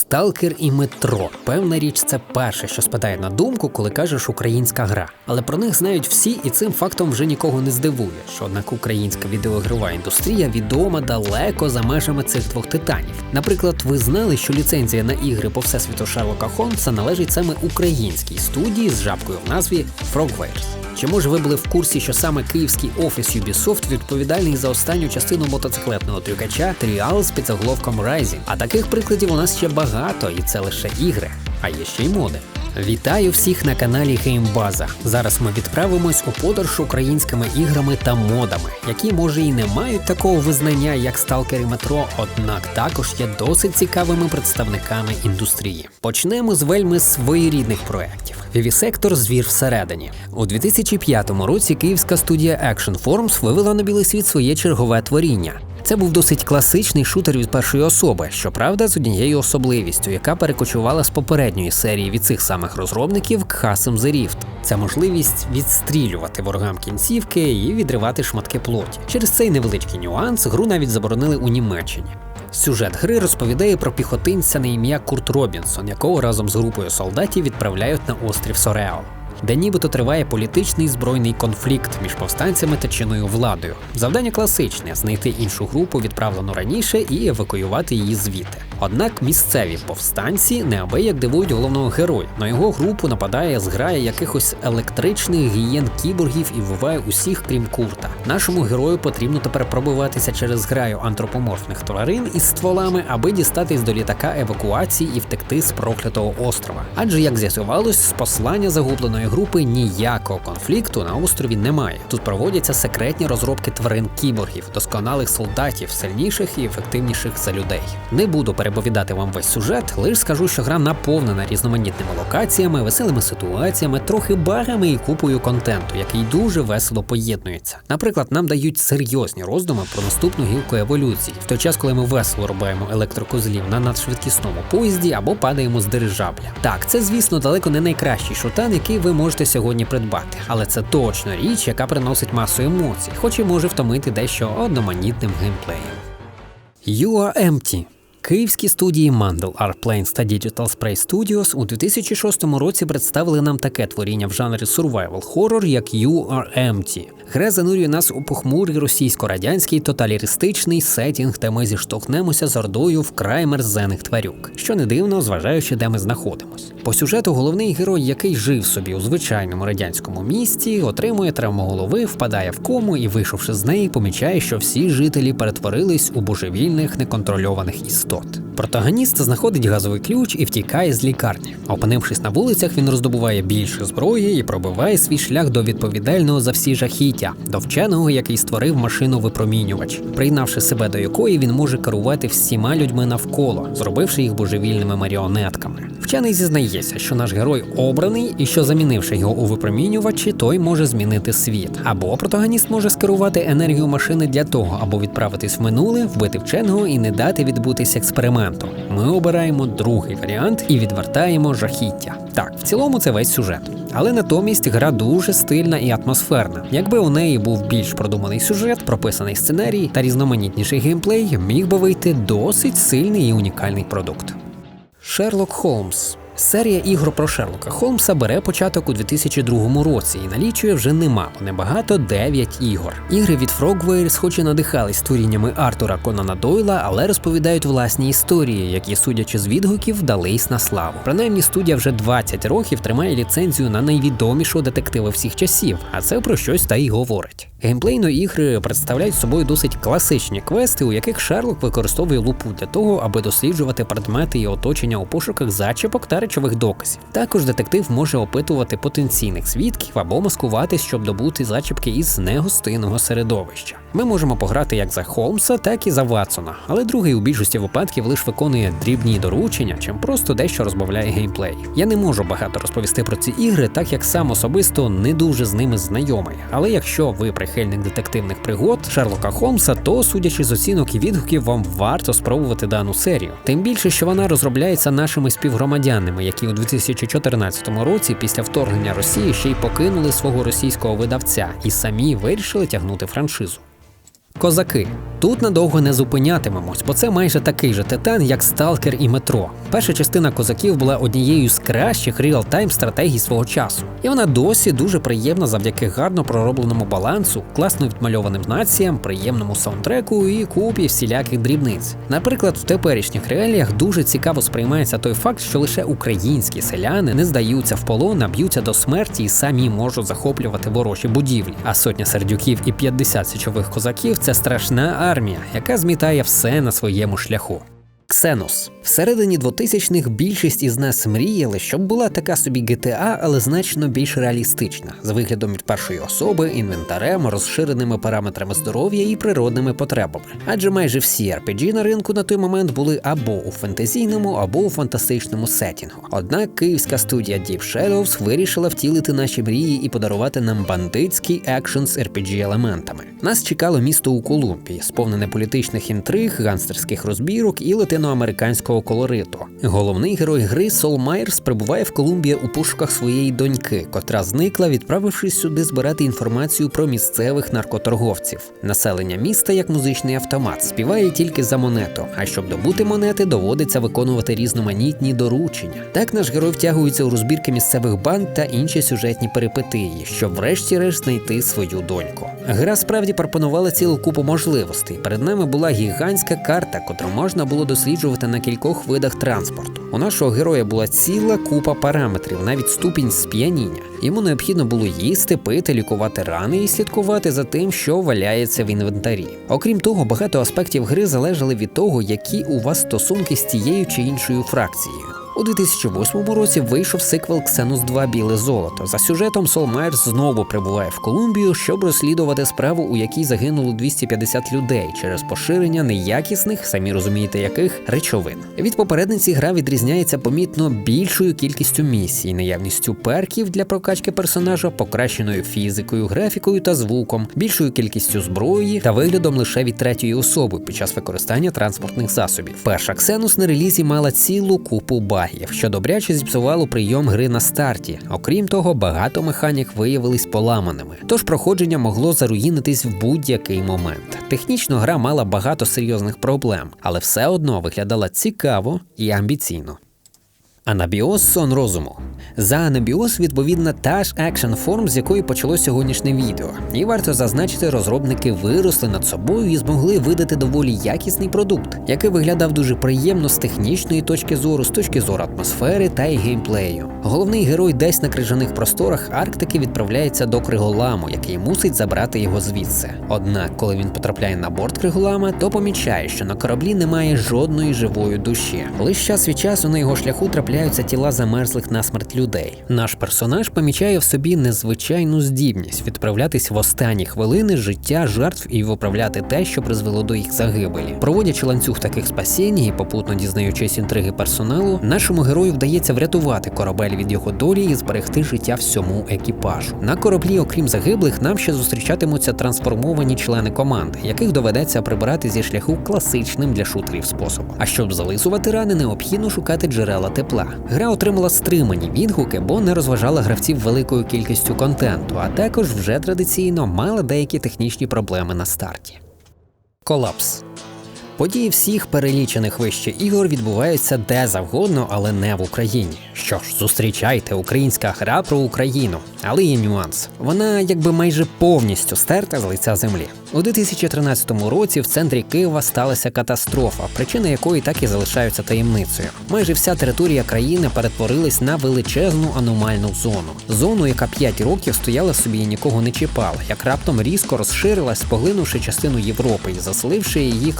Сталкер і метро. Певна річ, це перше, що спадає на думку, коли кажеш українська гра. Але про них знають всі, і цим фактом вже нікого не здивуєш. Однак українська відеоігрова індустрія відома далеко за межами цих двох титанів. Наприклад, ви знали, що ліцензія на ігри по всесвіту Шерлока Холмса належить саме українській студії з жабкою в назві Frogwares. Чи може ви були в курсі, що саме київський офіс Ubisoft відповідальний за останню частину мотоциклетного трюкача Тріал з підзаголовком Rising? А таких прикладів у нас ще багато, і це лише ігри, а є ще й моди. Вітаю всіх на каналі Геймбаза. Зараз ми відправимось у подорож українськими іграми та модами, які може і не мають такого визнання, як сталкери метро, однак також є досить цікавими представниками індустрії. Почнемо з вельми своєрідних проєктів. Вівісектор Звір всередині. У 2005 році київська студія Action Forms вивела на білий світ своє чергове творіння. Це був досить класичний шутер від першої особи, щоправда, з однією особливістю, яка перекочувала з попередньої серії від цих самих розробників Khasm The Rift. Це можливість відстрілювати ворогам кінцівки і відривати шматки плоті. Через цей невеличкий нюанс гру навіть заборонили у Німеччині. Сюжет гри розповідає про піхотинця на ім'я Курт Робінсон, якого разом з групою солдатів відправляють на острів Сореал. Де нібито триває політичний збройний конфлікт між повстанцями та чинною владою. Завдання класичне знайти іншу групу, відправлену раніше, і евакуювати її звідти. Однак місцеві повстанці неабияк дивують головного героя. На його групу нападає зграя якихось електричних гієн кіборгів і вбиває усіх, крім курта. Нашому герою потрібно тепер пробиватися через зграю антропоморфних тварин із стволами, аби дістатись до літака евакуації і втекти з проклятого острова. Адже як з'ясувалось, з послання загубленої групи ніякого конфлікту на острові немає. Тут проводяться секретні розробки тварин кіборгів, досконалих солдатів, сильніших і ефективніших за людей. Не буду переповідати вам весь сюжет, лише скажу, що гра наповнена різноманітними локаціями, веселими ситуаціями, трохи багами і купою контенту, який дуже весело поєднується. Наприклад, нам дають серйозні роздуми про наступну гілку еволюції, в той час, коли ми весело рубаємо електрокозлів на надшвидкісному поїзді або падаємо з дирижабля. Так, це звісно далеко не найкращий шутан, який ви можете сьогодні придбати, але це точно річ, яка приносить масу емоцій, хоч і може втомити дещо одноманітним геймплеєм. You are empty. Київські студії Mandel, Artplanes та Digital Spray Studios у 2006 році представили нам таке творіння в жанрі survival horror, як You Are Empty. Гра занурює нас у похмурий російсько-радянський тоталіристичний сетінг, де ми зіштовхнемося з ордою вкрай мерзених тварюк, що не дивно, зважаючи, де ми знаходимось. По сюжету головний герой, який жив собі у звичайному радянському місті, отримує травму голови, впадає в кому і, вийшовши з неї, помічає, що всі жителі перетворились у божевільних неконтрольованих істот. Протагоніст знаходить газовий ключ і втікає з лікарні. Опинившись на вулицях, він роздобуває більше зброї і пробиває свій шлях до відповідального за всі жахіття, до вченого, який створив машину випромінювач, приєднавши себе до якої він може керувати всіма людьми навколо, зробивши їх божевільними маріонетками. Вчений зізнається, що наш герой обраний і що замінивши його у випромінювачі, той може змінити світ. Або протагоніст може скерувати енергію машини для того, аби відправитись в минуле, вбити вченого і не дати відбутись експерименту. Ми обираємо другий варіант і відвертаємо жахіття. Так, в цілому це весь сюжет. Але натомість гра дуже стильна і атмосферна. Якби у неї був більш продуманий сюжет, прописаний сценарій та різноманітніший геймплей, міг би вийти досить сильний і унікальний продукт. Шерлок Холмс. Серія ігор про Шерлока Холмса бере початок у 2002 році і налічує вже немало, небагато 9 ігор. Ігри від Frogwares хоч і надихались творіннями Артура Конана Дойла, але розповідають власні історії, які, судячи з відгуків, вдались на славу. Принаймні, студія вже 20 років тримає ліцензію на найвідомішого детектива всіх часів, а це про щось та й говорить. Геймплейно ігри представляють собою досить класичні квести, у яких Шерлок використовує лупу для того, аби досліджувати предмети і оточення у пошуках зачіпок та речових доказів. Також детектив може опитувати потенційних свідків або маскуватись, щоб добути зачіпки із негостинного середовища. Ми можемо пограти як за Холмса, так і за Ватсона, але другий у більшості випадків лише виконує дрібні доручення, чим просто дещо розбавляє геймплей. Я не можу багато розповісти про ці ігри, так як сам особисто не дуже з ними знайомий. Але якщо ви прихильник детективних пригод Шерлока Холмса, то судячи з оцінок і відгуків, вам варто спробувати дану серію. Тим більше, що вона розробляється нашими співгромадянами, які у 2014 році, після вторгнення Росії, ще й покинули свого російського видавця і самі вирішили тягнути франшизу. Козаки Тут надовго не зупинятимемось, бо це майже такий же титан, як Сталкер і метро. Перша частина козаків була однією з кращих реал-тайм стратегій свого часу, і вона досі дуже приємна завдяки гарно проробленому балансу, класно відмальованим націям, приємному саундтреку і купі всіляких дрібниць. Наприклад, в теперішніх реаліях дуже цікаво сприймається той факт, що лише українські селяни не здаються в полон, а б'ються до смерті і самі можуть захоплювати ворожі будівлі. А сотня сердюків і 50 січових козаків це страшна армія, яка змітає все на своєму шляху. Ксенос. Всередині 2000-х більшість із нас мріяли, щоб була така собі GTA, але значно більш реалістична, з виглядом від першої особи, інвентарем, розширеними параметрами здоров'я і природними потребами. Адже майже всі RPG на ринку на той момент були або у фентезійному, або у фантастичному сетінгу. Однак київська студія Deep Shadows вирішила втілити наші мрії і подарувати нам бандитський екшен з RPG елементами. Нас чекало місто у Колумбії, сповнене політичних інтриг, ганстерських розбірок і латиноамериканського колориту. Головний герой гри Сол Майерс прибуває в Колумбію у пошуках своєї доньки, котра зникла, відправившись сюди збирати інформацію про місцевих наркоторговців. Населення міста, як музичний автомат, співає тільки за монету. А щоб добути монети, доводиться виконувати різноманітні доручення. Так наш герой втягується у розбірки місцевих банд та інші сюжетні перипетії, щоб врешті-решт знайти свою доньку. Гра справді пропонувала цілу купу можливостей. Перед нами була гігантська карта, котру можна було досліджувати на кількох видах транспорту. У нашого героя була ціла купа параметрів, навіть ступінь сп'яніння. Йому необхідно було їсти, пити, лікувати рани і слідкувати за тим, що валяється в інвентарі. Окрім того, багато аспектів гри залежали від того, які у вас стосунки з тією чи іншою фракцією. У 2008 році вийшов сиквел Xenos 2 Біле золото. За сюжетом Сол Майерс знову прибуває в Колумбію, щоб розслідувати справу, у якій загинуло 250 людей через поширення неякісних, самі розумієте, яких речовин. Від попередниці гра відрізняється помітно більшою кількістю місій, наявністю перків для прокачки персонажа, покращеною фізикою, графікою та звуком, більшою кількістю зброї та виглядом лише від третьої особи під час використання транспортних засобів. Перша Xenos на релізі мала цілу купу багів, що добряче зіпсувало прийом гри на старті. Окрім того, багато механік виявились поламаними, тож проходження могло заруїнитись в будь-який момент. Технічно гра мала багато серйозних проблем, але все одно виглядала цікаво і амбіційно. Анабіоз сон розуму. За анабіоз відповідна та ж екшн форм, з якої почало сьогоднішнє відео. І варто зазначити, розробники виросли над собою і змогли видати доволі якісний продукт, який виглядав дуже приємно з технічної точки зору, з точки зору атмосфери та й геймплею. Головний герой десь на крижаних просторах Арктики відправляється до Криголаму, який мусить забрати його звідси. Однак, коли він потрапляє на борт Криголама, то помічає, що на кораблі немає жодної живої душі. Лише час від часу на його шляху трапляються тіла замерзлих на смерть людей. Наш персонаж помічає в собі незвичайну здібність відправлятись в останні хвилини життя жертв і виправляти те, що призвело до їх загибелі. Проводячи ланцюг таких спасінь і попутно дізнаючись інтриги персоналу, нашому герою вдається врятувати корабель від його долі і зберегти життя всьому екіпажу. На кораблі, окрім загиблих, нам ще зустрічатимуться трансформовані члени команди, яких доведеться прибирати зі шляху класичним для шутерів способом. А щоб зализувати рани, необхідно шукати джерела тепла. Гра отримала стримані відгуки, бо не розважала гравців великою кількістю контенту, а також вже традиційно мала деякі технічні проблеми на старті. Колапс. Події всіх перелічених вище ігор відбуваються де завгодно, але не в Україні. Що ж, зустрічайте українська гра про Україну, але є нюанс. Вона якби майже повністю стерта з лиця землі. У 2013 році в центрі Києва сталася катастрофа, причини якої так і залишаються таємницею. Майже вся територія країни перетворилась на величезну аномальну зону. Зону, яка 5 років стояла собі і нікого не чіпала, як раптом різко розширилась, поглинувши частину Європи і заселивши її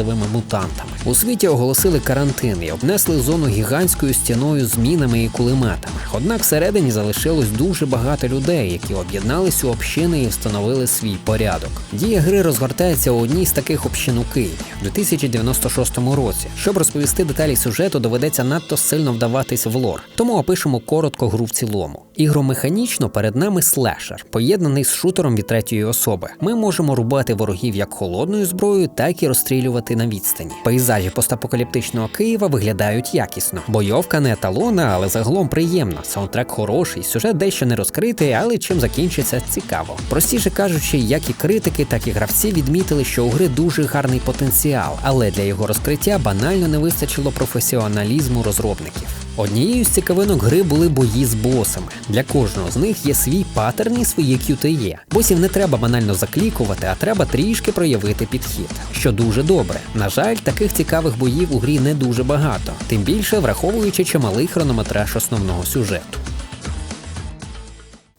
кровожерливими мутантами. У світі оголосили карантин і обнесли зону гігантською стіною з мінами і кулеметами. Однак всередині залишилось дуже багато людей, які об'єднались у общини і встановили свій порядок. Дія гри розгортається у одній з таких общин у Києві у 2096 році. Щоб розповісти деталі сюжету, доведеться надто сильно вдаватись в лор, тому опишемо коротко гру в цілому. Ігромеханічно перед нами слешер, поєднаний з шутером від третьої особи. Ми можемо рубати ворогів як холодною зброєю, так і розстрілювати на відстані. Пейзажі постапокаліптичного Києва виглядають якісно. Бойовка не еталона, але загалом приємна. Саундтрек хороший, сюжет дещо не розкритий, але чим закінчиться цікаво. Простіше кажучи, як і критики, так і гравці відмітили, що у гри дуже гарний потенціал, але для його розкриття банально не вистачило професіоналізму розробників. Однією з цікавинок гри були бої з босами. Для кожного з них є свій паттерн і свої QTE. Босів не треба банально заклікувати, а треба трішки проявити підхід, що дуже добре. На жаль, таких цікавих боїв у грі не дуже багато, тим більше враховуючи чималий хронометраж основного сюжету.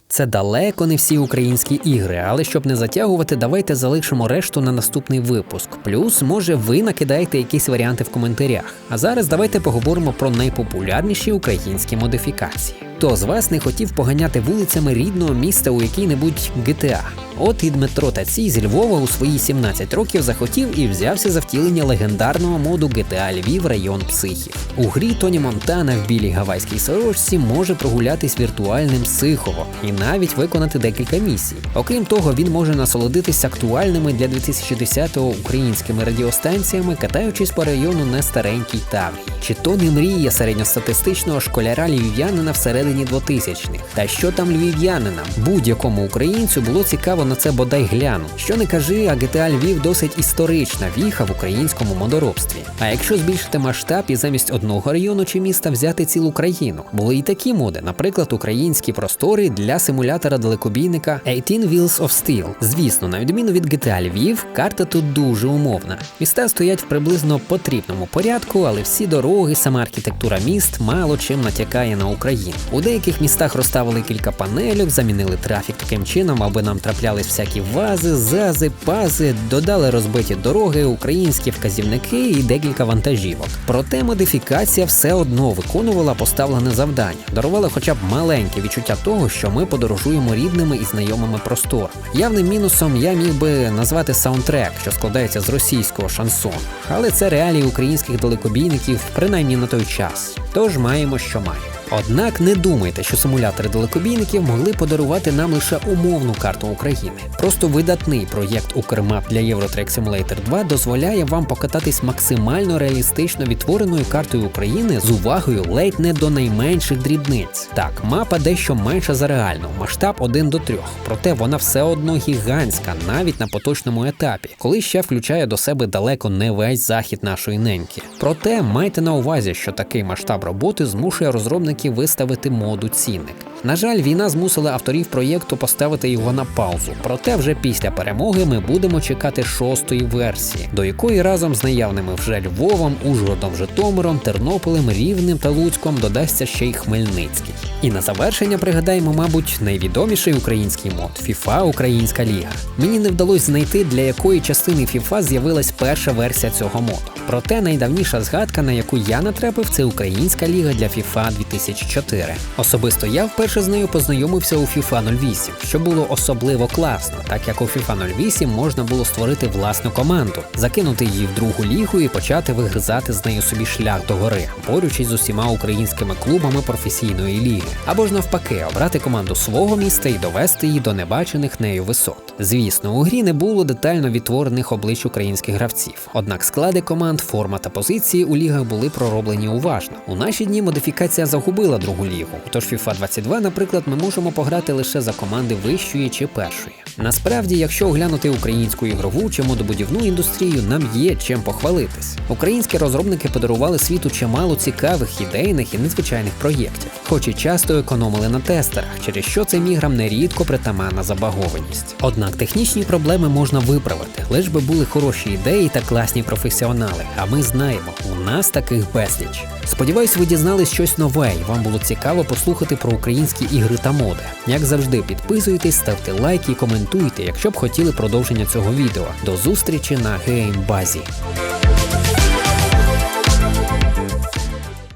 Це далеко не всі українські ігри, але щоб не затягувати, давайте залишимо решту на наступний випуск. Плюс, може, ви накидаєте якісь варіанти в коментарях. А зараз давайте поговоримо про найпопулярніші українські модифікації. Хто з вас не хотів поганяти вулицями рідного міста у який-небудь GTA? От і Дмитро Тацій зі Львова у свої 17 років захотів і взявся за втілення легендарного моду GTA Львів район психів. У грі Тоні Монтана в білій гавайській сорочці може прогулятись віртуальним Сихово і навіть виконати декілька місій. Окрім того, він може насолодитись актуальними для 2010-го українськими радіостанціями, катаючись по району на старенькій Таврії. Чи то не мріє середньостатистичного школяра львів'янина всередині 2000-х? Та що там львів'янинам? Будь-якому українцю було цікаво на це бодай гляну. Що не кажи, а GTA Львів досить історична віха в українському модоробстві. А якщо збільшити масштаб і замість одного району чи міста взяти цілу країну, були і такі моди, наприклад, українські простори для симулятора далекобійника 18 Wheels of Steel. Звісно, на відміну від GTA Львів, карта тут дуже умовна. Міста стоять в приблизно потрібному порядку, але всі дороги, сама архітектура міст мало чим натякає на Україну. У деяких містах розставили кілька панельок, замінили трафік таким чином, аби нам траплялись всякі вази, зази, пази, додали розбиті дороги, українські вказівники і декілька вантажівок. Проте модифікація все одно виконувала поставлене завдання, дарувала хоча б маленьке відчуття того, що ми подорожуємо рідними і знайомими просторами. Явним мінусом я міг би назвати саундтрек, що складається з російського шансону, але це реалії українських далекобійників, принаймні на той час. Тож маємо, що маємо. Однак не думайте, що симулятори далекобійників могли подарувати нам лише умовну карту України. Просто видатний проєкт Укрмап для Eurotrack Simulator 2 дозволяє вам покататись максимально реалістично відтвореною картою України з увагою ледь не до найменших дрібниць. Так, мапа дещо менша за реальну, масштаб 1 до 3, проте вона все одно гігантська, навіть на поточному етапі, коли ще включає до себе далеко не весь захід нашої неньки. Проте майте на увазі, що такий масштаб роботи змушує розробників виставити моду цінник. На жаль, війна змусила авторів проєкту поставити його на паузу. Проте вже після перемоги ми будемо чекати шостої версії, до якої разом з наявними вже Львовом, Ужгородом, Житомиром, Тернополем, Рівнем та Луцьком додасться ще й Хмельницький. І на завершення пригадаємо, мабуть, найвідоміший український мод FIFA Українська Ліга. Мені не вдалося знайти, для якої частини FIFA з'явилась перша версія цього моду. Проте найдавніша згадка, на яку я натрапив, це Українська ліга для FIFA 2004. Особисто я вперше з нею познайомився у FIFA 08, що було особливо класно, так як у FIFA 08 можна було створити власну команду, закинути її в другу лігу і почати вигризати з нею собі шлях до гори, борючись з усіма українськими клубами професійної ліги, або ж навпаки, обрати команду свого міста і довести її до небачених нею висот. Звісно, у грі не було детально відтворених облич українських гравців, однак склади команд, форма та позиції у лігах були пророблені уважно. У наші дні модифікація загубила другу лігу. Тож FIFA 22, наприклад, ми можемо пограти лише за команди вищої чи першої. Насправді, якщо оглянути українську ігрову чи модобудівну індустрію, нам є чим похвалитись. Українські розробники подарували світу чимало цікавих, ідейних і незвичайних проєктів, хоч і часто економили на тестерах, через що цим іграм нерідко притаманна забагованість. Однак технічні проблеми можна виправити, лиш би були хороші ідеї та класні професіонали. А ми знаємо, у нас таких безліч. Сподіваюсь, ви дізнались щось нове, і вам було цікаво послухати про українські ігри та моди. Як завжди, підписуйтесь, ставте лайки і коментуйте, якщо б хотіли продовження цього відео. До зустрічі на геймбазі.